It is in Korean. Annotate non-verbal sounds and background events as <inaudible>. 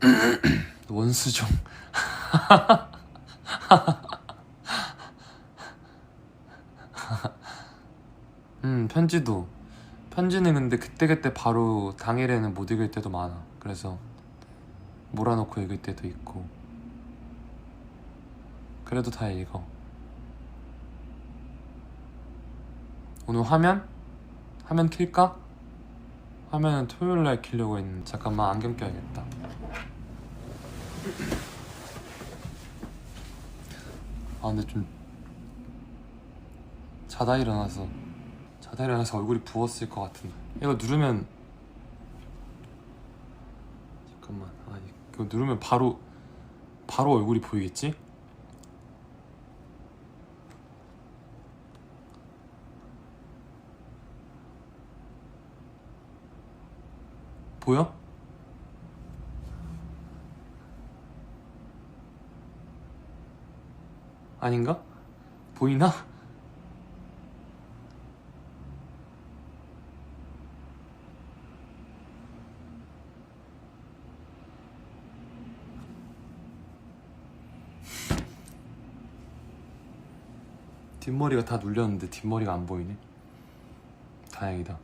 <clears throat> 원수종. <laughs> 음 편지도 편지는 근데 그때그때 바로 당일에는 못 읽을 때도 많아 그래서 몰아놓고 읽을 때도 있고 그래도 다 읽어 오늘 화면? 화면 킬까? 화면은 토요일날 키려고 했는데 잠깐만 안경 껴야겠다 아 근데 좀 자다 일어나서 자다 일어나서 얼굴이 부었을 것 같은데 이거 누르면 잠깐만 아 이거 누르면 바로 바로 얼굴이 보이겠지? 보여? 아닌가? 보이나? 뒷머리가 다 눌렸는데 뒷머리가 안 보이네. 다행이다.